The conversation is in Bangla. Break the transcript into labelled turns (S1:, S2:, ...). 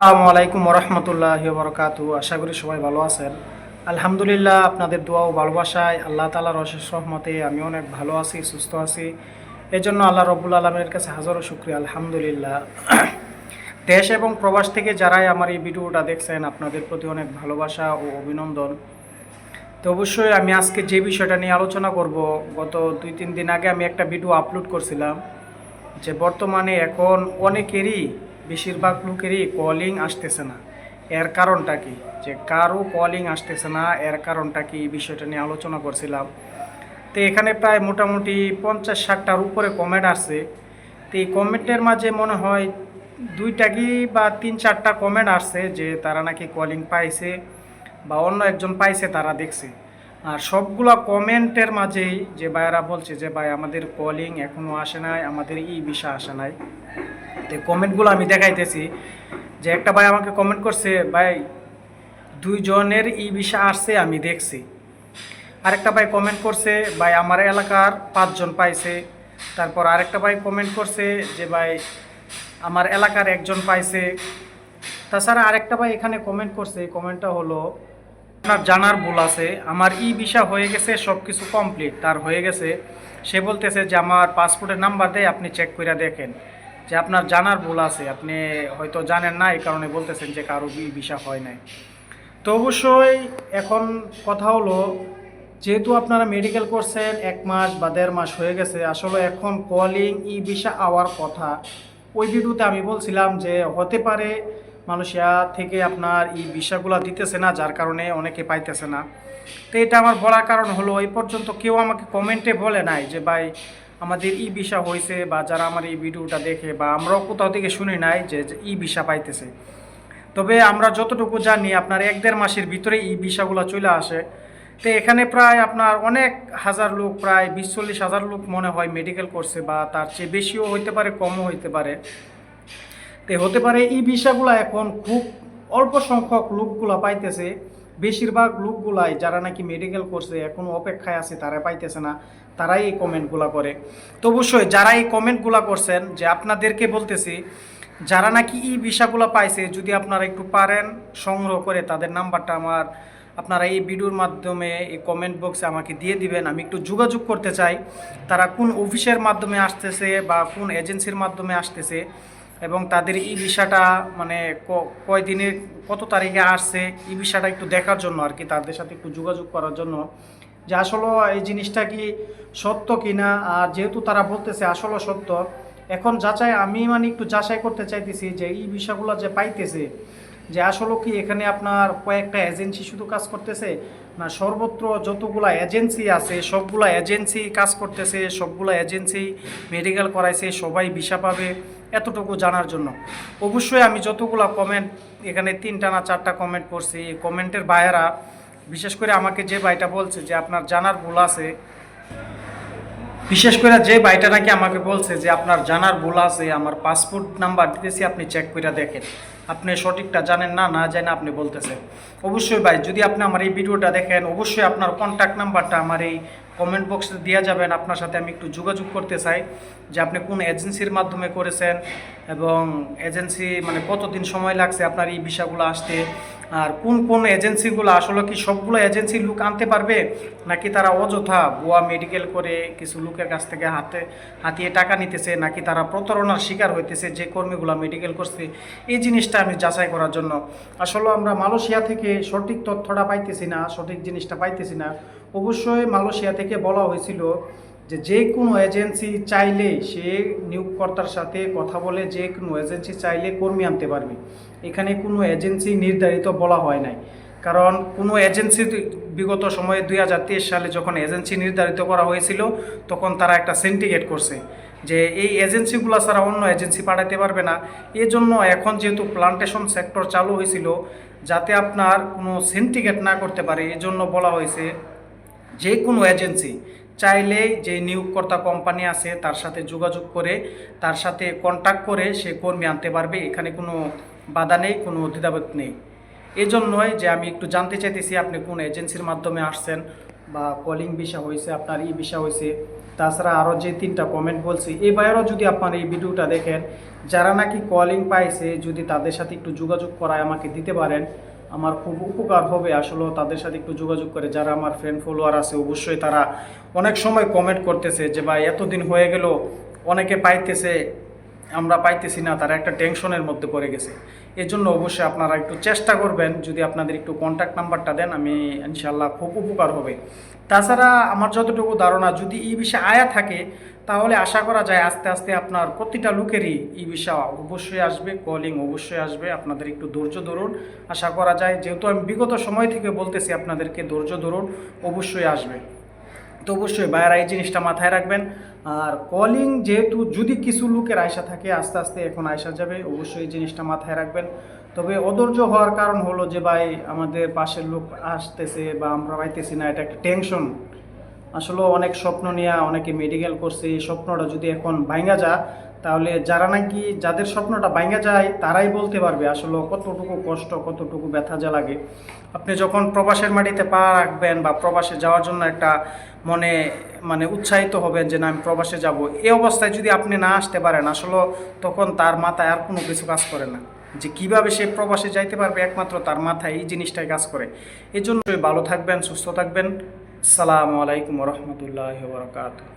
S1: আসসালামু আলাইকুম রহমতুল্লাহ বরকাতু আশা করি সবাই ভালো আছেন। আলহামদুলিল্লাহ আপনাদের দোয়া ও ভালোবাসায় আল্লাহ তালার অশেষ রহমতে আমি অনেক ভালো আছি, সুস্থ আছি। এই জন্য আল্লাহ রব্বুল আলমের কাছে হাজারো শুক্রিয়া, আলহামদুলিল্লাহ। দেশ এবং প্রবাস থেকে যারাই আমার এই ভিডিওটা দেখছেন, আপনাদের প্রতি অনেক ভালোবাসা ও অভিনন্দন। তো অবশ্যই আমি আজকে যে বিষয়টা নিয়ে আলোচনা করব, গত দুই তিন দিন আগে আমি একটা ভিডিও আপলোড করছিলাম যে বর্তমানে এখন অনেকেরই বেশিরভাগ লোকেরই কলিং আসতেছে না। এর কারণটা কি? যে কারও কলিং আসতেছে না, এর কারণটা কি? এই বিষয়টা নিয়ে আলোচনা করছিলাম। তো এখানে প্রায় মোটামুটি পঞ্চাশ ষাটটার উপরে কমেন্ট আসছে। তো এই কমেন্টের মাঝে মনে হয় দুইটা কি বা তিন চারটা কমেন্ট আসছে যে তারা নাকি কলিং পাইছে বা অন্য একজন পাইছে তারা দেখছে। আর সবগুলা কমেন্টের মাঝেই যে ভাইয়ারা বলছে যে, ভাই, আমাদের কলিং এখনও আসে নাই, আমাদের ই বিষয় আসে নাই। তো কমেন্টগুলো আমি দেখাইতেছি যে একটা ভাই আমাকে কমেন্ট করছে, ভাই, দুইজনের ই বিষয় আসছে, আমি দেখছি। আরেকটা ভাই কমেন্ট করছে, ভাই, আমার এলাকার পাঁচজন পাইছে। তারপর আরেকটা ভাই কমেন্ট করছে যে, ভাই, আমার এলাকার একজন পাইছে। তাছাড়া আরেকটা ভাই এখানে কমেন্ট করছে কমেন্টটা হলো আপনার জানার ভুল আছে, আমার ই ভিসা হয়ে গেছে সব কিছু কমপ্লিট তার হয়ে গেছে, সে বলতেছে যে আমার পাসপোর্টের নাম্বার দেয়, আপনি চেক করে দেখেন। যে আপনার জানার ভুল আছে, আপনি হয়তো জানেন না, এই কারণে বলতেছেন যে কারও ই ভিসা হয় নাই। তো অবশ্যই এখন কথা হলো, যেহেতু আপনারা মেডিকেল করছেন, এক মাস বা দেড় মাস হয়ে গেছে, আসলে এখন কলিং ই ভিসা আওয়ার কথা। ওই ভিডিওতে আমি বলছিলাম যে হতে পারে মানুষিয়া থেকে আপনার এই ভিসাগুলো দিতেছে না, যার কারণে অনেকে পাইতেছে না। তো এটা আমার বলার কারণ হলো, এই পর্যন্ত কেউ আমাকে কমেন্টে বলে নাই যে, ভাই, আমাদের ই ভিসা হয়েছে বা যারা আমার এই ভিডিওটা দেখে বা আমরাও কোথাও থেকে শুনি নাই যে ই ভিসা পাইতেছে। তবে আমরা যতটুকু জানি, আপনার এক দেড় মাসের ভিতরে এই ভিসাগুলো চলে আসে। তো এখানে প্রায় আপনার অনেক হাজার লোক, প্রায় বিশ চল্লিশ হাজার লোক মনে হয় মেডিকেল করছে বা তার চেয়ে বেশিও হইতে পারে, কমও হইতে পারে। তো হতে পারে এই ভিসাগুলো এখন খুব অল্প সংখ্যক লোকগুলা পাইতেছে। বেশিরভাগ লোকগুলাই যারা নাকি মেডিকেল করছে, এখনও অপেক্ষায় আছে, তারা পাইতেছে না, তারাই এই কমেন্টগুলা করে। তো অবশ্যই যারা এই কমেন্টগুলা করছেন, যে আপনাদেরকে বলতেছি, যারা নাকি এই ভিসাগুলো পাইছে, যদি আপনারা একটু পারেন সংগ্রহ করে, তাদের নাম্বারটা আমার, আপনারা এই ভিডিওর মাধ্যমে, এই কমেন্ট বক্সে আমাকে দিয়ে দিবেন। আমি একটু যোগাযোগ করতে চাই, তারা কোন অফিসের মাধ্যমে আসতেছে বা কোন এজেন্সির মাধ্যমে আসতেছে। এবং তাদের ই ভিসাটা মানে ক- কয় দিনে কত তারিখে আসছে ই ভিসাটা একটু দেখার জন্য আর কি, তাদের সাথে একটু যোগাযোগ করার জন্য। যে আসলে এই জিনিসটা কি সত্য কিনা, আর যেহেতু তারা বলতেছে আসলে সত্য, এখন যাচাই আমি মানে একটু যাচাই করতে চাইতেছি যে এই বিষয়গুলো যে পাইতেছে যে আসলে কি এখানে আপনার কয়েকটা এজেন্সি শুধু কাজ করতেছে? না, সর্বত্র যতগুলা এজেন্সি আছে, সবগুলা এজেন্সি কাজ করতেছে, সবগুলা এজেন্সি মেডিকেল করাইছে, সবাই ভিসা পাবে, এতটুকু জানার জন্য। অবশ্যই আমি যতগুলা কমেন্ট এখানে তিনটা না চারটা কমেন্ট করছি। কমেন্টের ভাইয়েরা, বিশেষ করে আমাকে যে ভাইটা বলছে যে আপনার জানার ভুল আছে বিশেষ করে যে ভাইটা নাকি আমাকে বলছে যে আপনার জানার ভুল আছে, আমার পাসপোর্ট নাম্বার দিতেছি, আপনি চেক করে দেখেন। আপনি সঠিকটা জানেন না না জানেন আপনি বলতেছেন। অবশ্যই ভাই, যদি আপনি আমার এই ভিডিওটা দেখেন, অবশ্যই আপনার কন্ট্যাক্ট নাম্বারটা আমার এই কমেন্ট বক্সে দেওয়া যাবেন। আপনার সাথে আমি একটু যোগাযোগ করতে চাই যে আপনি কোন এজেন্সির মাধ্যমে করেছেন এবং এজেন্সি মানে কতদিন সময় লাগছে আপনার এই বিষয়গুলো আসতে? আর কোন কোন এজেন্সিগুলো আসলে কি সবগুলো এজেন্সির লোক আনতে পারবে? নাকি তারা অযথা ভুয়া মেডিকেল করে কিছু লোকের কাছ থেকে হাতে, হাতিয়ে টাকা নিতেছে? নাকি তারা প্রতারণার শিকার হইতেছে যে কর্মীগুলো মেডিকেল করছে? এই জিনিসটা আমি যাচাই করার জন্য। আসলে আমরা মালয়েশিয়া থেকে সঠিক তথ্যটা পাইতেছি না, সঠিক জিনিসটা পাইতেছি না। অবশ্যই মালয়েশিয়া থেকে বলা হয়েছিল যে যে কোনো এজেন্সি চাইলে সে নিয়োগকর্তার সাথে কথা বলে যে কোনো এজেন্সি চাইলে কর্মী আনতে পারবে। এখানে কোনো এজেন্সি নির্ধারিত বলা হয় নাই। কারণ কোনো এজেন্সি বিগত সময়ে দুই হাজার তেইশ সালে যখন এজেন্সি নির্ধারিত করা হয়েছিল, তখন তারা একটা সিন্ডিকেট করছে যে এই এজেন্সিগুলো ছাড়া অন্য এজেন্সি পাঠাতে পারবে না। এজন্য এখন যেহেতু প্লান্টেশন সেক্টর চালু হয়েছিল, যাতে আপনার কোনো সিন্ডিকেট না করতে পারে, এজন্য বলা হয়েছে যে কোনো এজেন্সি চাইলেই যে নিয়োগকর্তা কোম্পানি আছে তার সাথে যোগাযোগ করে, তার সাথে কন্ট্যাক্ট করে সে কর্মী আনতে পারবে। এখানে কোনো বাধা নেই, কোনো দ্বিধাবোধ নেই। এই জন্যই যে আমি একটু জানতে চাইতেছি, আপনি কোন এজেন্সির মাধ্যমে আসছেন বা কলিং ভিসা হয়েছে, আপনার ই ভিসা হয়েছে। তাছাড়া আরও যে তিনটা কমেন্ট বলছি এই বাইরেও যদি আপনার এই ভিডিওটা দেখেন, যারা নাকি কলিং পাইছে, যদি তাদের সাথে একটু যোগাযোগ করায় আমাকে দিতে পারেন আমার খুব উপকার হবে আসলে তাদের সাথে একটু যোগাযোগ করে। যারা আমার ফ্রেন্ড ফলোয়ার আছে, অবশ্যই তারা অনেক সময় কমেন্ট করতেছে যে, ভাই, এতদিন হয়ে গেল, অনেকে পাইতেছে আমরা পাইতেছি না, তারা একটা টেনশনের মধ্যে পড়ে গেছে। এর জন্য অবশ্যই আপনারা একটু চেষ্টা করবেন, যদি আপনাদের একটু কন্ট্যাক্ট নাম্বারটা দেন, আমি ইনশাল্লাহ খুব উপকার হবে। তাছাড়া আমার যতটুকু ধারণা, যদি এই বিষয়ে আয়া থাকে, তাহলে আশা করা যায় আস্তে আস্তে আপনার প্রতিটা লোকেরই এই বিষয় অবশ্যই আসবে কলিং অবশ্যই আসবে, আপনাদের একটু ধৈর্য ধরুন। আশা করা যায়, যেহেতু আমি বিগত সময় থেকে বলতেছি আপনাদেরকে ধৈর্য ধরুন, অবশ্যই আসবে। তো অবশ্যই বাইরা এই জিনিসটা মাথায় রাখবেন। আর কলিং যেহেতু যদি কিছু লোকের আয়সা থাকে, আস্তে আস্তে এখন আয়সা যাবে, অবশ্যই এই জিনিসটা মাথায় রাখবেন। তবে অধৈর্য হওয়ার কারণ হলো যে ভাই, আমাদের পাশের লোক আসতেছে বা আমরা পাইতেছি না, এটা একটা টেনশন আসলে অনেক স্বপ্ন নিয়ে অনেকে মেডিকেল করছে, এই স্বপ্নটা যদি এখন ভাঙ্গা যা তাহলে যারা নাকি যাদের স্বপ্নটা ভাঙ্গা যায়, তারাই বলতে পারবে আসলে কতটুকু কষ্ট, কতটুকু ব্যথা যা লাগে। আপনি যখন প্রবাসের মাটিতে পা রাখবেন বা প্রবাসে যাওয়ার জন্য একটা মনে মানে উৎসাহিত হবেন যে না, আমি প্রবাসে যাব। এই অবস্থায় যদি আপনি না আসতে পারেন, আসলে তখন তার মাথায় আর কোনো কিছু কাজ করে না। যে কীভাবে সে প্রবাসে যাইতে পারবে, একমাত্র তার মাথায় এই জিনিসটাই কাজ করে। এজন্য জন্য ভালো থাকবেন, সুস্থ থাকবেন। সালামু আলাইকুম রহমতুল্লাহ বরকাত